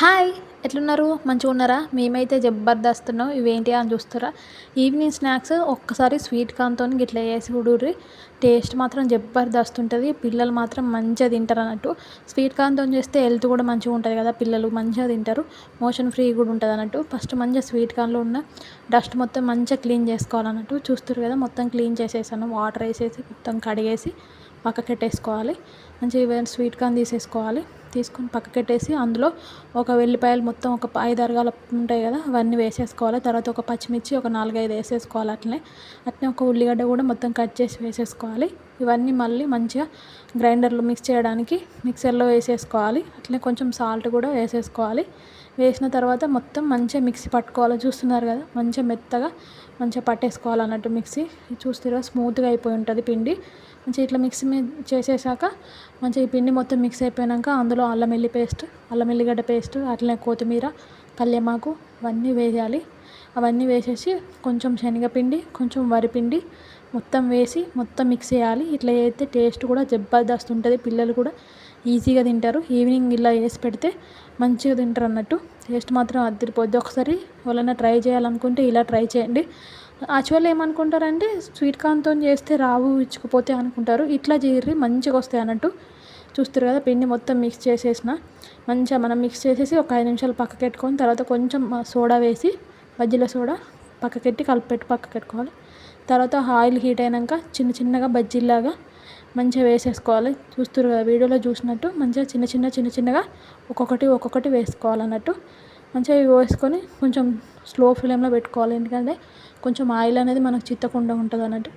Hi ఎట్లున్నారు? మంచిగా ఉన్నారా? మేమైతే జబర్దస్త్ ఉన్నాం ఇవేంటి అని చూస్తారా? ఈవినింగ్ స్నాక్స్ ఒక్కసారి స్వీట్ కార్న్తో గిట్లా వేసి చూడుర్రి టేస్ట్ మాత్రం జబర్దస్త్ ఉంటుంది. పిల్లలు మాత్రం మంచిగా తింటారు అన్నట్టు. స్వీట్ కార్న్తో చేస్తే హెల్త్ కూడా మంచిగా ఉంటుంది కదా పిల్లలు మంచిగా తింటారు. మోషన్ ఫ్రీ కూడా ఉంటుంది అన్నట్టు. ఫస్ట్ మంచిగా స్వీట్ కార్న్లో ఉన్న డస్ట్ మొత్తం మంచిగా క్లీన్ చేసుకోవాలన్నట్టు. చూస్తారు కదా మొత్తం క్లీన్ చేసేసాను. వాటర్ వేసేసి మొత్తం కడిగేసి పక్కకెట్టేసుకోవాలి. మంచిగా స్వీట్ కార్న్ తీసేసుకోవాలి. తీసుకొని పక్కకెట్టేసి అందులో ఒక వెల్లిపాయలు మొత్తం ఒక ఐదు అరగాల ఉంటాయి కదా అవన్నీ వేసేసుకోవాలి. తర్వాత ఒక పచ్చిమిర్చి ఒక నాలుగైదు వేసేసుకోవాలి అట్లనే. అట్లనే ఒక ఉల్లిగడ్డ కూడా మొత్తం కట్ చేసి వేసేసుకోవాలి. ఇవన్నీ మళ్ళీ మంచిగా గ్రైండర్లో మిక్స్ చేయడానికి మిక్సర్లో వేసేసుకోవాలి. అట్లనే కొంచెం సాల్ట్ కూడా వేసేసుకోవాలి. వేసిన తర్వాత మొత్తం మంచిగా మిక్సీ పట్టుకోవాలి. చూస్తున్నారు కదా? మంచిగా మెత్తగా మంచిగా పట్టేసుకోవాలి అన్నట్టు మిక్సీ చూస్తే స్మూత్గా అయిపోయి ఉంటుంది పిండి. మంచిగా ఇట్లా మిక్సీ చేసేసాక మంచిగా ఈ పిండి మొత్తం మిక్స్ అయిపోయాక అందులో అల్లం వెల్లి పేస్ట్ అల్లం వెల్లిగడ్డ పేస్ట్ అట్లనే కొత్తిమీర కల్యమాకు అవన్నీ వేయాలి. అవన్నీ వేసేసి కొంచెం శనగపిండి కొంచెం వరిపిండి మొత్తం వేసి మొత్తం మిక్స్ చేయాలి. ఇట్లా చేస్తే టేస్ట్ కూడా జబర్దస్త్ ఉంటుంది. పిల్లలు కూడా ఈజీగా తింటారు. ఈవినింగ్ ఇలా వేసి పెడితే మంచిగా తింటారు అన్నట్టు. టేస్ట్ మాత్రం అదిరిపోద్ది. ఒకసారి ఎవరైనా ట్రై చేయాలనుకుంటే ఇలా ట్రై చేయండి. యాక్చువల్ ఏమనుకుంటారంటే స్వీట్ కార్న్తో చేస్తే రావు ఇచ్చుకుపోతే అనుకుంటారు. ఇట్లా చేయర్రి మంచిగా వస్తాయి అన్నట్టు. చూస్తారు కదా పిండి మొత్తం మిక్స్ చేసేసిన. మంచిగా మనం మిక్స్ చేసేసి ఒక ఐదు నిమిషాలు పక్కకెట్టుకొని తర్వాత కొంచెం సోడా వేసి బజ్జీల సోడా పక్కకెట్టి కలిపెట్టి పక్కకెట్టుకోవాలి. తర్వాత ఆయిల్ హీట్ అయినాక చిన్న చిన్నగా బజ్జీలాగా మంచిగా వేసేసుకోవాలి. చూస్తారు కదా వీడియోలో చూసినట్టు మంచిగా చిన్న చిన్న చిన్న చిన్నగా ఒక్కొక్కటి ఒక్కొక్కటి వేసుకోవాలన్నట్టు. మంచిగా వేసుకొని కొంచెం స్లో ఫ్లేమ్లో పెట్టుకోవాలి. ఎందుకంటే కొంచెం ఆయిల్ అనేది మనకు చిత్తకుండా ఉంటుంది అన్నట్టు.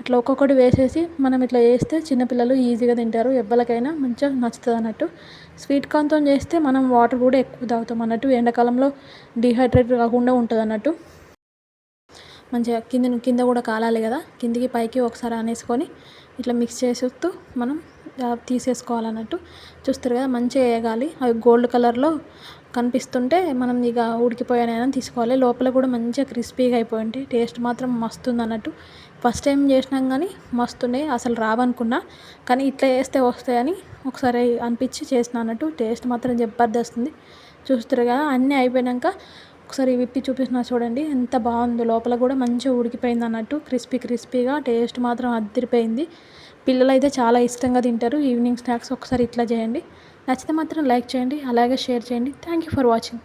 అట్లా ఒక్కొక్కటి వేసేసి మనం ఇట్లా వేస్తే చిన్నపిల్లలు ఈజీగా తింటారు. ఎవ్వరికైనా మంచిగా నచ్చుతుంది అన్నట్టు. స్వీట్ కార్న్తో చేస్తే మనం వాటర్ కూడా ఎక్కువ తాగుతాం అన్నట్టు. ఎండాకాలంలో డిహైడ్రేట్ కాకుండా ఉంటుంది అన్నట్టు. మంచిగా కింద కింద కూడా కాలాలి కదా. కిందికి పైకి ఒకసారి అనేసుకొని ఇట్లా మిక్స్ చేసేస్తూ మనం తీసేసుకోవాలన్నట్టు చూస్తారు కదా. మంచిగా వేయగాలి. అవి గోల్డ్ కలర్లో కనిపిస్తుంటే మనం ఇక ఉడికిపోయానైనా తీసుకోవాలి. లోపల కూడా మంచిగా క్రిస్పీగా అయిపోయి టేస్ట్ మాత్రం మస్తు ఉంది అన్నట్టు. ఫస్ట్ టైం చేసినాం కానీ మస్తుండే అసలు రావనుకున్నా కానీ ఇట్లా వేస్తే వస్తాయని ఒకసారి అనిపించి చేసిన అన్నట్టు టేస్ట్ మాత్రం జబర్దస్త్ ఉంది. చూస్తారు కదా అన్నీ అయిపోయాక ఒకసారి విప్పి చూపిస్తున్నా చూడండి. ఎంత బాగుంది. లోపల కూడా మంచిగా ఉడికిపోయింది అన్నట్టు. క్రిస్పీ క్రిస్పీగా టేస్ట్ మాత్రం అదిరిపోయింది. పిల్లలు అయితే చాలా ఇష్టంగా తింటారు. ఈవినింగ్ స్నాక్స్ ఒకసారి ఇట్లా చేయండి. నచ్చితే మాత్రం లైక్ చేయండి. అలాగే షేర్ చేయండి. Thank you for watching.